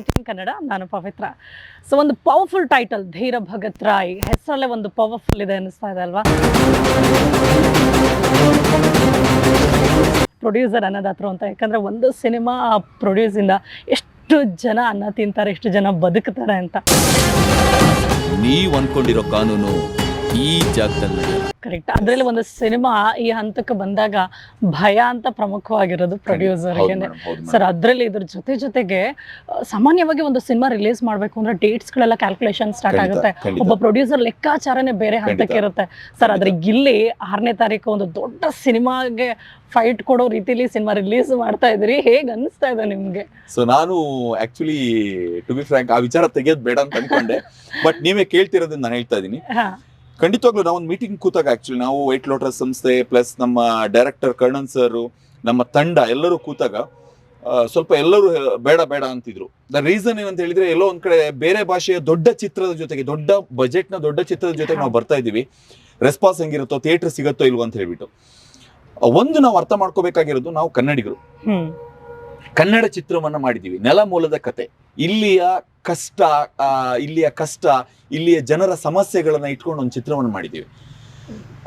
ಕನ್ನಡ, ನಾನು ಪವಿತ್ರ. ಸೊ ಒಂದು powerful title Dheera Bhagat Roy. ಹೆಸರಲ್ಲೇ ಒಂದು ಪವರ್ಫುಲ್ ಇದೆ ಅನಿಸ್ತಾ ಇದೆ ಅಲ್ವಾ? ಪ್ರೊಡ್ಯೂಸರ್ ಅನ್ನದಾತ್ರು ಅಂತ. ಯಾಕಂದ್ರೆ ಒಂದು ಸಿನಿಮಾ ಪ್ರೊಡ್ಯೂಸಿಂದ ಎಷ್ಟು ಜನ ಅನ್ನ ತಿಂತಾರೆ, ಎಷ್ಟು ಜನ ಬದುಕ್ತಾರೆ ಅಂತ. ನೀವು ಅನ್ಕೊಂಡಿರೋ ಕಾನೂನು ಈ ಜಾಗದಲ್ಲಿ. ಕರೆಕ್ಟ್ ಅದರಲ್ಲಿ ಒಂದು ಸಿನಿಮಾ ಈ ಹಂತಕ್ಕೆ ಬಂದಾಗ ಭಯ ಅಂತ ಪ್ರಮುಖವಾಗಿರೋದು ಪ್ರೊಡ್ಯೂಸರ್ ಪ್ರೊಡ್ಯೂಸರ್ಗೆ ಸರ್ ಅದರಲ್ಲಿ ಇದ್ರ ಜೊತೆ ಜೊತೆಗೆ ಸಾಮಾನ್ಯವಾಗಿ ಒಂದು ಸಿನಿಮಾ ರಿಲೀಸ್ ಮಾಡಬೇಕು ಅಂದ್ರೆ ಡೇಟ್ಸ್ಗಳೆಲ್ಲ ಕ್ಯಾಲ್ಕುಲೇಷನ್ ಸ್ಟಾರ್ಟ್ ಆಗುತ್ತೆ. ಒಬ್ಬ ಪ್ರೊಡ್ಯೂಸರ್ ಲೆಕ್ಕಾಚಾರನೇ ಬೇರೆ ಹಂತಕ್ಕೆ ಇರುತ್ತೆ. ಸರ್ ಆದ್ರೆ ಇಲ್ಲಿ ಆರನೇ ತಾರೀಕು ಒಂದು ದೊಡ್ಡ ಸಿನಿಮಾಗೆ ಫೈಟ್ ಕೊಡೋ ರೀತಿಲಿ ಸಿನಿಮಾ ರಿಲೀಸ್ ಮಾಡ್ತಾ ಇದ್ರಿ ಹೇಗ್ ಅನಿಸ್ತಾ ಇದೆ ನಿಮ್ಗೆ? ಸೊ ನಾನು ಆಕ್ಚುಲಿ ಟು ಬಿ ಫ್ರಾಂಕ್ ಆ ವಿಚಾರ ತೆಗೆಯೋದು ಬೇಡ ಅಂತ ಅನ್ಕೊಂಡೆ. ಬಟ್ ನೀವೇ ಕೇಳ್ತಿರೋದನ್ನ ನಾನು ಹೇಳ್ತಾ ಇದ್ದೀನಿ. ಖಂಡಿತವಾಗ್ಲೂ ನಾವು ಒಂದು ಮೀಟಿಂಗ್ ಕೂತಾಗ ಆಕ್ಚುಲಿ ನಾವು ವೈಟ್ ಲೋಟಸ್ ಸಂಸ್ಥೆ ಪ್ಲಸ್ ನಮ್ಮ ಡೈರೆಕ್ಟರ್ ಕರ್ಣನ್ ಸರ್ ನಮ್ಮ ತಂಡ ಎಲ್ಲರೂ ಕೂತಾಗ ಸ್ವಲ್ಪ ಎಲ್ಲರೂ ಬೇಡ ಬೇಡ ಅಂತಿದ್ರು. ದ ರೀಸನ್ ಏನಂತ ಹೇಳಿದ್ರೆ ಎಲ್ಲೋ ಒಂದ್ ಕಡೆ ಬೇರೆ ಭಾಷೆಯ ದೊಡ್ಡ ಚಿತ್ರದ ಜೊತೆಗೆ, ದೊಡ್ಡ ಬಜೆಟ್ನ ದೊಡ್ಡ ಚಿತ್ರದ ಜೊತೆಗೆ ನಾವು ಬರ್ತಾ ಇದೀವಿ ರೆಸ್ಪಾನ್ಸ್ ಹೆಂಗಿರುತ್ತೋ ಥಿಯೇಟರ್ ಸಿಗುತ್ತೋ ಇಲ್ವೋ ಅಂತ ಹೇಳ್ಬಿಟ್ಟು. ಒಂದು ನಾವು ಅರ್ಥ ಮಾಡ್ಕೋಬೇಕಾಗಿರೋದು ನಾವು ಕನ್ನಡಿಗರು. ಕನ್ನಡ ಚಿತ್ರವನ್ನ ಮಾಡಿದ್ದೀವಿ. ನೆಲಮೂಲದ ಕತೆ. ಇಲ್ಲಿಯ ಕಷ್ಟ ಇಲ್ಲಿಯ ಕಷ್ಟ ಇಲ್ಲಿಯ ಜನರ ಸಮಸ್ಯೆಗಳನ್ನು ಇಟ್ಕೊಂಡು ಒಂದು ಚಿತ್ರವನ್ನು ಮಾಡಿದ್ದೀವಿ.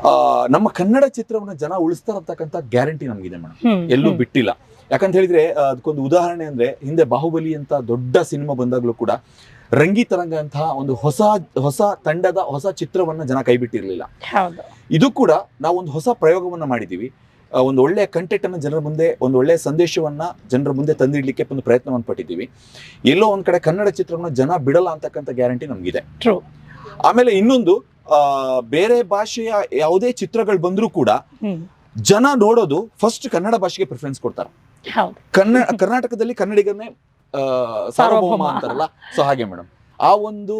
ಆ, ನಮ್ಮ ಕನ್ನಡ ಚಿತ್ರವನ್ನ ಜನ ಉಳಿಸ್ತಾರಂತಕ್ಕಂಥ ಗ್ಯಾರಂಟಿ ನಮಗಿದೆ ಮೇಡಮ್ ಎಲ್ಲೂ ಬಿಟ್ಟಿಲ್ಲ. ಯಾಕಂತ ಹೇಳಿದ್ರೆ ಅದಕ್ಕೊಂದು ಉದಾಹರಣೆ ಅಂದ್ರೆ ಹಿಂದೆ ಬಾಹುಬಲಿ ಅಂತ ದೊಡ್ಡ ಸಿನಿಮಾ ಬಂದಾಗ್ಲೂ ಕೂಡ ರಂಗಿತರಂಗ ಅಂತಹ ಒಂದು ಹೊಸ ಹೊಸ ತಂಡದ ಹೊಸ ಚಿತ್ರವನ್ನ ಜನ ಕೈಬಿಟ್ಟಿರಲಿಲ್ಲ ಇದು ಕೂಡ ನಾವು ಒಂದು ಹೊಸ ಪ್ರಯೋಗವನ್ನ ಮಾಡಿದೀವಿ ಆ, ಒಂದು ಒಳ್ಳೆಯ ಕಂಟೆಂಟ್ ಅನ್ನ ಜನರ ಮುಂದೆ ಒಂದು ಒಳ್ಳೆಯ ಸಂದೇಶವನ್ನ ಜನರ ಮುಂದೆ ತಂದಿಡ್ಲಿಕ್ಕೆ ಒಂದು ಪ್ರಯತ್ನವನ್ನು ಪಟ್ಟಿದ್ದೀವಿ. ಎಲ್ಲೋ ಒಂದು ಕಡೆ ಕನ್ನಡ ಚಿತ್ರವನ್ನು ಜನ ಬಿಡಲ್ಲ ಅಂತಕ್ಕಂಥ ಗ್ಯಾರಂಟಿ ನಮಗಿದೆ. ಟ್ರೂ ಆಮೇಲೆ ಇನ್ನೊಂದು ಆ, ಬೇರೆ ಭಾಷೆಯ ಯಾವುದೇ ಚಿತ್ರಗಳು ಬಂದರೂ ಕೂಡ ಜನ ನೋಡೋದು ಫಸ್ಟ್ ಕನ್ನಡ ಭಾಷೆಗೆ ಪ್ರಿಫರೆನ್ಸ್ ಕೊಡ್ತಾರೆ. ಕನ್ನಡ ಕರ್ನಾಟಕದಲ್ಲಿ ಕನ್ನಡಿಗರನ್ನೇ ಸಾರ್ವಭೌಮ. ಅಂತಾರಲ್ಲ ಸೊ ಹಾಗೆ ಮೇಡಮ್ ಆ ಒಂದು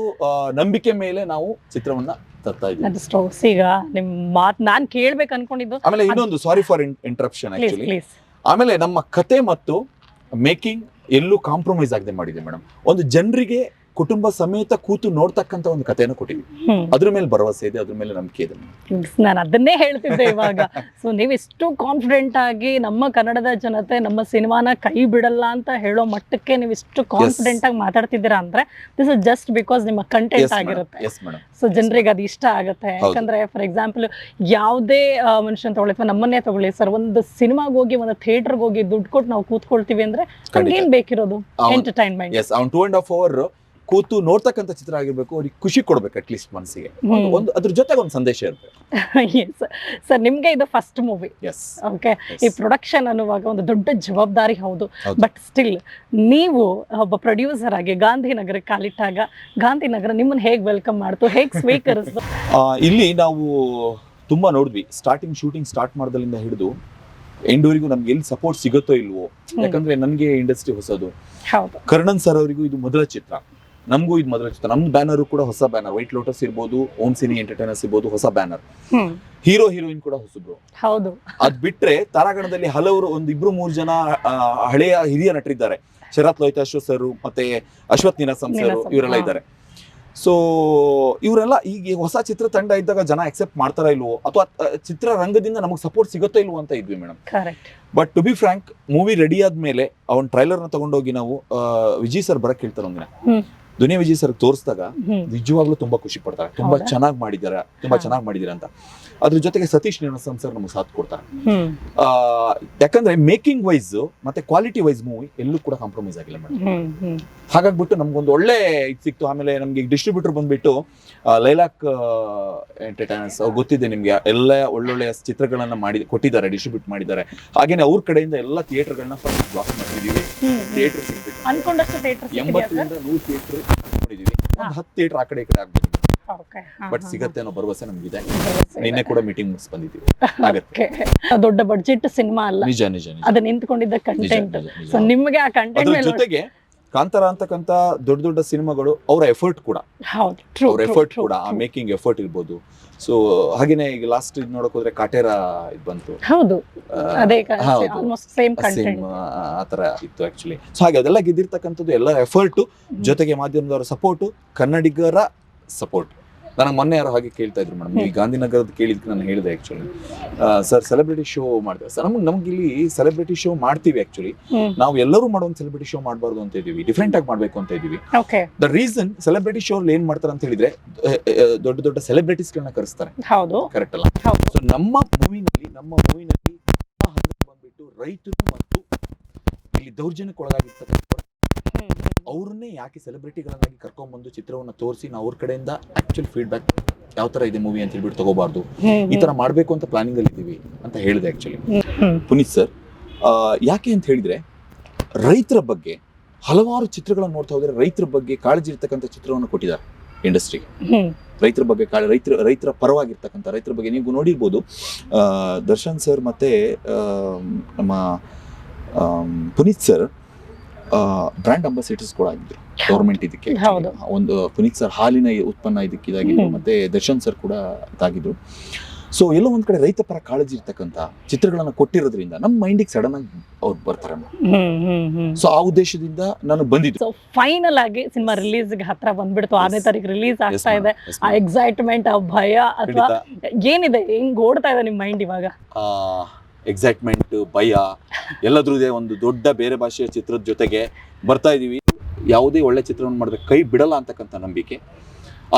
ನಂಬಿಕೆ ಮೇಲೆ ನಾವು ಚಿತ್ರವನ್ನ ತರ್ತಾ ಅದು ಈಗ ನಿಮ್ ಮಾತ್ ನಾನ್ ಕೇಳ್ಬೇಕು ಅನ್ಕೊಂಡಿದ್ದು ಆಮೇಲೆ ಇನ್ನೊಂದು sorry for interruption please actually please ಆಮೇಲೆ ನಮ್ಮ ಕತೆ ಮತ್ತು ಮೇಕಿಂಗ್ ಎಲ್ಲೂ ಕಾಂಪ್ರಮೈಸ್ ಆಗದೆ ಮಾಡಿದೆ ಮೇಡಮ್ ಒಂದು ಜನರಿಗೆ ಕುಟುಂಬ ಸಮೇತ ಕೂತು ನೋಡ್ತಕ್ಕಂತ ಒಂದು ಕಥೆಯನ್ನು ಕೊಟ್ಟಿದ್ವಿ ಹ್ಮ್. ಅದ್ರ ಮೇಲೆ ಭರವಸೆ ಇದೆ ಅದ್ರ ಮೇಲೆ ನಂಬಿಕೆ ಇದೆ. ನಾನು ಅದನ್ನೇ ಹೇಳ್ತಿದ್ದೆ ಇವಾಗ. ಸೊ ನೀವು ಇಷ್ಟು ಕಾನ್ಫಿಡೆಂಟ್ ಆಗಿ ನಮ್ಮ ಕನ್ನಡದ ಜನತೆ ನಮ್ಮ ಸಿನಿಮಾನ ಕೈ ಬಿಡಲ್ಲ ಅಂತ ಹೇಳೋ ಮಟ್ಟಕ್ಕೆ ನೀವು ಇಷ್ಟು ಕಾನ್ಫಿಡೆಂಟ್ ಆಗಿ ಮಾತಾಡ್ತಿದ್ದೀರಾ ಅಂದ್ರೆ ದಿಸ್ ಇಸ್ ಜಸ್ಟ್ ಬಿಕಾಸ್ ನಿಮ್ಮ ಕಂಟೆಂಟ್ ಆಗಿರುತ್ತೆ. ಸೊ ಜನರಿಗೆ ಅದು ಇಷ್ಟ ಆಗುತ್ತೆ. ಯಾಕಂದ್ರೆ ಫಾರ್ ಎಕ್ಸಾಂಪಲ್ ಯಾವುದೇ ಮನುಷ್ಯನ ತಗೊಳ್ಳಿ ಅಥವಾ ನಮ್ಮನ್ನೇ ತಗೊಳ್ಳಿ ಸರ್ ಒಂದು ಸಿನಿಮಾಗೆ ಹೋಗಿ ಒಂದು ಥಿಯೇಟರ್ಗೆ ಹೋಗಿ ದುಡ್ಡು ಕೊಟ್ಟು ನಾವು ಕೂತ್ಕೊಳ್ತೀವಿ ಅಂದ್ರೆ ನಮ್ಗೆ ಏನ್ ಬೇಕಿರೋದು? Entertainment two and half hour ಕೂತು ನೋಡ್ತಕ್ಕಂಥ ಚಿತ್ರ ಆಗಿರ್ಬೇಕು ಅವ್ರಿಗೆ ಖುಷಿ ಕೊಡ್ಬೇಕು ಅಟ್ಲೀಸ್ಟ್ ಮನಸ್ಸಿಗೆ. ಒಂದು ಅದ್ರ ಜೊತೆಗೆ ಒಂದು ಸಂದೇಶ ಇರುತ್ತೆ. ಸರ್ ನಿಮ್ಗೆ ಇದು ಫಸ್ಟ್ ಮೂವಿ ಎಸ್ ಓಕೆ ಈ ಪ್ರೊಡಕ್ಷನ್ ಅನ್ನುವಾಗ ಒಂದು ದೊಡ್ಡ ಜವಾಬ್ದಾರಿ ಹೌದು. ಬಟ್ ಸ್ಟಿಲ್ ನೀವು ಒಬ್ಬ ಪ್ರೊಡ್ಯೂಸರ್ ಆಗಿ ಗಾಂಧಿನಗರಕ್ಕೆ ಕಾಲಿಟ್ಟಾಗ ಗಾಂಧಿನಗರ ನಿಮ್ಮನ್ನ ಹೇಗ್ ವೆಲ್ಕಮ್ ಮಾಡ್ತು? ಹೇಗ್ ಸ್ವೀಕರಿಸ್ತು? ಇಲ್ಲಿ ನಾವು ತುಂಬಾ ನೋಡಿದ್ವಿ. ಸ್ಟಾರ್ಟಿಂಗ್ ಶೂಟಿಂಗ್ ಸ್ಟಾರ್ಟ್ ಮಾಡೋದ್ರಿಂದ ಹಿಡಿದು ಎಂಡೂರಿಗೂ ನಮ್ಗೆ ಎಲ್ಲಿ ಸಪೋರ್ಟ್ ಸಿಗುತ್ತೋ ಇಲ್ವೋ? ಯಾಕಂದ್ರೆ ನನಗೆ ಇಂಡಸ್ಟ್ರಿ ಹೊಸದು. ಹೌದು. ಕರ್ಣನ್ ಸರ್ ಅವರಿಗೂ ಇದು ಮೊದಲ ಚಿತ್ರ. ನಮಗೂ ಇದು ಮೊದಲ ಚಿತ್ರ ನಮ್ ಬ್ಯಾನರ್ ಕೂಡ ಹೊಸ ಬ್ಯಾನರ್. ವೈಟ್ ಲೋಟಸ್ ಇರ್ಬೋದು ಓಂ ಸಿನಿ ಎಂಟರ್ಟೈನರ್ಸ್ ಇರ್ಬೋದು ಹೊಸ ಬ್ಯಾನರ್. ಹೀರೋ ಹೀರೋಯಿನ್ ಕೂಡ ಹೊಸಬ್ರು. ಹೌದು. ಅದ್ ಬಿಟ್ರೆ ತಾರಾಗಣದಲ್ಲಿ ಹಲವರು ಒಂದ್ ಇಬ್ರು ಮೂರು ಜನ ಹಳೆಯ ಹಿರಿಯ ನಟರಿದ್ದಾರೆ. ಶರತ್ ಲೋಹಿತಾಶ್ವ ಸರ್ ಮತ್ತೆ ಅಶ್ವಥ್ ನೀನಾಸಂ ಸರ್ ಇವರೆಲ್ಲ ಇದ್ದಾರೆ. ಸೊ ಇವರೆಲ್ಲ ಈಗ ಹೊಸ ಚಿತ್ರ ತಂಡ ಇದ್ದಾಗ ಜನ ಅಕ್ಸೆಪ್ಟ್ ಮಾಡ್ತಾರ ಇಲ್ವೋ? ಅಥವಾ ಚಿತ್ರರಂಗದಿಂದ ನಮಗೆ ಸಪೋರ್ಟ್ ಸಿಗುತ್ತೋ ಇಲ್ವೋ ಅಂತ ಇದ್ವಿ madam but to be frank movie ready ಆದ್ಮೇಲೆ ಅವನ್ ಟ್ರೈಲರ್ನ ತಗೊಂಡೋಗಿ ನಾವು ವಿಜಯ್ ಸರ್ ಬರಕ್ ಹೇಳ್ತಾರೆ ಒಂದಿನ. ದುನಿಯಾ ವಿಜಯ್ ಸರ್ ತೋರಿಸಿದಾಗ ನಿಜವಾಗ್ಲೂ ತುಂಬಾ ಖುಷಿ ಪಡ್ತಾರೆ. ತುಂಬಾ? ಚೆನ್ನಾಗಿ ಮಾಡಿದ್ದಾರೆ ತುಂಬಾ. ಚೆನ್ನಾಗಿ ಮಾಡಿದಿರ ಅಂತ. ಅದ್ರ ಜೊತೆಗೆ ಸತೀಶ್ ನೀನಾಸಂ ಸರ್ ನಮ್ಗೆ ಸಾಥ್ ಕೊಡ್ತಾರೆ. ಯಾಕಂದ್ರೆ ಮೇಕಿಂಗ್ ವೈಸ್ ಮತ್ತೆ ಕ್ವಾಲಿಟಿ ವೈಸ್ ಮೂವಿ ಎಲ್ಲೂ ಕೂಡ ಕಾಂಪ್ರಮೈಸ್ ಆಗಿಲ್ಲ ಮೇಡಮ್. ಹಾಗಾಗ್ಬಿಟ್ಟು ನಮ್ಗೊಂದು ಒಳ್ಳೆ ಇದು ಸಿಕ್ತು. ಆಮೇಲೆ ನಮ್ಗೆ ಡಿಸ್ಟ್ರಿಬ್ಯೂಟರ್ ಬಂದ್ಬಿಟ್ಟು ಲೈಲಾಕ್ ಎಂಟರ್ಟೈನರ್ಸ್ ಗೊತ್ತಿದೆ ನಿಮ್ಗೆ ಎಲ್ಲ ಒಳ್ಳೊಳ್ಳೆ ಚಿತ್ರಗಳನ್ನ ಮಾಡಿ ಕೊಟ್ಟಿದ್ದಾರೆ ಡಿಸ್ಟ್ರಿಬ್ಯೂಟ್ ಮಾಡಿದ್ದಾರೆ. ಹಾಗೇನೆ ಅವ್ರ ಕಡೆಯಿಂದ ಎಲ್ಲ ಥಿಯೇಟರ್ಗಳನ್ನ ಫಸ್ಟ್ ಬ್ಲಾಕ್ ಮಾಡಿದೀವಿ ಥಿಯೇಟರ್ ಅನ್ಕೊಂಡಷ್ಟು ಥಿಯೇಟರ್ ಎಂಬತ್ತರಿಂದ ನೂರು ಥಿಯೇಟರ್ ಮಾಡಿದೀವಿ ಒಂದು ಹತ್ತು ಥಿಯೇಟರ್ ಆ ಕಡೆ ಈ ಕಡೆ ಆಗ್ಬೋದು ಬಟ್ ಸಿಗತ್ತೆ ಅನ್ನೋ ಭರವಸೆ ನಮ್ಗಿದೆ. ನಿನ್ನೆ ಕೂಡ ಮೀಟಿಂಗ್ ಮುಗಿಸ್ ಬಂದಿದ್ದೀವಿ ಆಗತ್ತೆ ದೊಡ್ಡ ಬಡ್ಜೆಟ್ ಸಿನಿಮಾ ಅಲ್ಲ. ನಿಜ ನಿಜ ಅದು ನಿಂತ್ಕೊಂಡಿದ್ದ ಕಂಟೆಂಟ್. ಸೊ ನಿಮ್ಗೆ ಆ ಕಂಟೆಂಟ್ ಜೊತೆಗೆ ಕಾಂತಾರ ಅಂತಕ್ಕಂತ ದೊಡ್ಡ ದೊಡ್ಡ ಸಿನಿಮಾಗಳು ಅವರ ಎಫರ್ಟ್ ಕೂಡ. ಅವ್ರ ಎಫರ್ಟ್ ಕೂಡ ಆ ಮೇಕಿಂಗ್ ಎಫರ್ಟ್ ಇರ್ಬೋದು. ಸೊ ಹಾಗೇನೆ ಈಗ ಲಾಸ್ಟ್ ಇದು ನೋಡಕ್ ಹೋದ್ರೆ ಕಾಟೇರ ಇದು ಬಂತು. ಹೌದು ಅದೇ ಹೌದು. ಆಲ್ಮೋಸ್ಟ್ ಸೇಮ್ ಸೇಮ್ ಕಂಟೆಂಟ್ ಆ ತರ ಇತ್ತು ಆಕ್ಚುಲಿ ಸೊ ಹಾಗೆ ಅದೆಲ್ಲ ಗೆದ್ದಿರ್ತಕ್ಕಂಥದ್ದು ಎಲ್ಲ ಎಫರ್ಟ್ ಜೊತೆಗೆ ಮಾಧ್ಯಮದವರ ಸಪೋರ್ಟ್ ಕನ್ನಡಿಗರ ಸಪೋರ್ಟ್ ನನಗೆ ಮೊನ್ನೆ ಯಾರೋ ಹಾಗೆ ಕೇಳ್ತಾ ಇದ್ರು ಮೇಡಮ್ ಈ ಗಾಂಧಿನಗರದ ಕೇಳಿದ್ಕೆ ನಾನು ಹೇಳಿದೆ ಆಕ್ಚುಲಿ ಸರ್ ಸೆಲೆಬ್ರಿಟಿ ಶೋ ಮಾಡ್ತಾರೆ ಸರ್ ನಮ್ಗೆ ನಮ್ಗೆ ಇಲ್ಲಿ ಸೆಲೆಬ್ರಿಟಿ ಶೋ ಮಾಡ್ತೀವಿ ಆಕ್ಚುಲಿ ನಾವು ಎಲ್ಲರೂ ಮಾಡೋ ಒಂದು ಸೆಲೆಬ್ರಿಟಿ ಶೋ ಮಾಡಬಾರ್ದು ಅಂತ ಇದೀವಿ ಡಿಫ್ರೆಂಟ್ ಆಗಿ ಮಾಡಬೇಕು ಅಂತ ಇದೀವಿ okay the reason celebrity show ಏನ್ ಮಾಡ್ತಾರೆ ಅಂತ ಹೇಳಿದ್ರೆ ದೊಡ್ಡ ದೊಡ್ಡ ಸೆಲೆಬ್ರಿಟೀಸ್ ಗಳನ್ನ ಕರೆಸ್ತಾರೆ. ಹೌದು. ಕರೆಕ್ಟ್ ಅಲ್ಲ? ಸೊ ನಮ್ಮ ಮೂವಿನಲ್ಲಿ ನಮ್ಮ ಮೂವಿನಲ್ಲಿ ಬಂದ್ಬಿಟ್ಟು ರೈತರು ಮತ್ತು ಇಲ್ಲಿ ದೌರ್ಜನ್ಯಕ್ಕೆ ಒಳಗಾಗಿರ್ತಕ್ಕಂಥ. ಅವ್ರನ್ನೇ ಯಾಕೆ ಸೆಲೆಬ್ರಿಟಿಗಳನ್ನಾಗಿ ಕರ್ಕೊಂಡ್ಬಂದು ಚಿತ್ರವನ್ನ ತೋರಿಸಿ ನಾವು ಅವ್ರ ಕಡೆಯಿಂದ ಆಕ್ಚುಲ್ ಫೀಡ್ಬ್ಯಾಕ್ ಯಾವ ತರ ಇದೆ ಮೂವಿ ಅಂತ ಹೇಳ್ಬಿಟ್ಟು ತಗೋಬಾರ್ದು? ಈ ತರ ಮಾಡ್ಬೇಕು ಅಂತ ಪ್ಲಾನಿಂಗ್ ಅಲ್ಲಿ ಇದ್ದೀವಿ ಅಂತ ಹೇಳಿದೆ ಆಕ್ಚುಲಿ. ಪುನೀತ್ ಸರ್ ಯಾಕೆ ಅಂತ ಹೇಳಿದ್ರೆ ರೈತರ ಬಗ್ಗೆ ಹಲವಾರು ಚಿತ್ರಗಳನ್ನು ನೋಡ್ತಾ ಹೋದ್ರೆ ರೈತರ ಬಗ್ಗೆ ಕಾಳಜಿ ಇರ್ತಕ್ಕಂಥ ಚಿತ್ರವನ್ನು ಕೊಟ್ಟಿದ್ದಾರೆ ಇಂಡಸ್ಟ್ರಿ ರೈತರ ಬಗ್ಗೆ ಕಾಳ ರೈತರ ರೈತರ ಪರವಾಗಿರ್ತಕ್ಕಂಥ ರೈತರ ಬಗ್ಗೆ ನೀವು ನೋಡಿರ್ಬೋದು ಆ, ದರ್ಶನ್ ಸರ್ ಮತ್ತೆ ನಮ್ಮ ಪುನೀತ್ ಸರ್ ಬ್ರ್ಯಾಂಡ್ ಅಂಬಾಸಿಡರ್ಸ್ ಕೂಡ ಆಗಿದ್ರು. ಗೌರ್ಮೆಂಟ್ ಇದಕ್ಕೆ. ಒಂದು ಪುನೀತ್ ಸರ್ ಹಾಲಿನ ಉತ್ಪನ್ನ ಇದಕ್ಕೆ ಇದಾಗಿದ್ರು. ಮತ್ತೆ ದರ್ಶನ್ ಸರ್ ಕೂಡ ಇದಾಗಿದ್ರು. ಸೊ ಎಲ್ಲೋ ಒಂದ್ ಕಡೆ ರೈತ ಪರ ಕಾಳಜಿ ಇರ್ತಕ್ಕಂತ ಚಿತ್ರಗಳನ್ನ ಕೊಟ್ಟಿರೋದ್ರಿಂದ ನಮ್ಮ ಮೈಂಡಿಗೆ ಸಡನ್ ಆಗಿ ಅವ್ರು ಬರ್ತಾರೆ. ಸೊ ಆ ಉದ್ದೇಶದಿಂದ ನಾನು ಬಂದಿದ್ದು. ಸೊ ಫೈನಲ್ ಆಗಿ ಸಿನಿಮಾ ರಿಲೀಸ್ ಹತ್ರ ಬಂದ್ಬಿಡ್ತು. ಆರನೇ. ತಾರೀಕು ರಿಲೀಸ್ ಆಗ್ತಾ ಇದೆ. ಆ ಎಕ್ಸೈಟ್ಮೆಂಟ್ ಆ ಭಯ ಅಥವಾ ಏನಿದೆ? ಹೆಂಗ್ ಓಡ್ತಾ ಇದೆ ನಿಮ್ ಮೈಂಡ್ ಇವಾಗ? ಎಕ್ಸೈಟ್ಮೆಂಟ್ ಭಯ ಎಲ್ಲದ್ರೂ ಇದೆ ಒಂದು ದೊಡ್ಡ ಬೇರೆ ಭಾಷೆಯ ಚಿತ್ರದ ಜೊತೆಗೆ ಬರ್ತಾ ಇದೀವಿ. ಯಾವುದೇ ಒಳ್ಳೆ ಚಿತ್ರವನ್ನು ಮಾಡಿದ್ರೆ ಕೈ ಬಿಡಲ್ಲ ಅಂತಕ್ಕಂಥ ನಂಬಿಕೆ.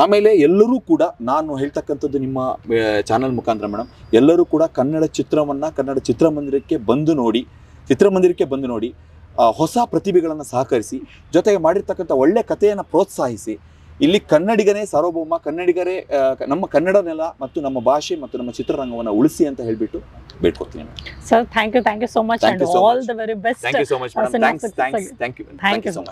ಆಮೇಲೆ ಎಲ್ಲರೂ ಕೂಡ, ನಾನು ಹೇಳ್ತಕ್ಕಂಥದ್ದು ನಿಮ್ಮ ಚಾನಲ್ ಮುಖಾಂತರ ಮೇಡಮ್ ಎಲ್ಲರೂ ಕೂಡ ಕನ್ನಡ ಚಿತ್ರವನ್ನ, ಕನ್ನಡ ಚಿತ್ರಮಂದಿರಕ್ಕೆ ಬಂದು ನೋಡಿ, ಚಿತ್ರಮಂದಿರಕ್ಕೆ ಬಂದು ನೋಡಿ ಹೊಸ ಪ್ರತಿಭೆಗಳನ್ನು ಸಹಕರಿಸಿ, ಜೊತೆಗೆ ಮಾಡಿರ್ತಕ್ಕಂಥ ಒಳ್ಳೆ ಕಥೆಯನ್ನು ಪ್ರೋತ್ಸಾಹಿಸಿ ಇಲ್ಲಿ ಕನ್ನಡಿಗನೇ ಸಾರ್ವಭೌಮ ಕನ್ನಡಿಗರೇ ನಮ್ಮ ಕನ್ನಡ ನೆಲ ಮತ್ತು ನಮ್ಮ ಭಾಷೆ ಮತ್ತು ನಮ್ಮ ಚಿತ್ರರಂಗವನ್ನು ಉಳಿಸಿ ಅಂತ ಹೇಳ್ಬಿಟ್ಟು ಬೇಡ್ಕೊಡ್ತೀನಿ sir thank you thank you so much all the very best thank you so much thank you thank you you. So much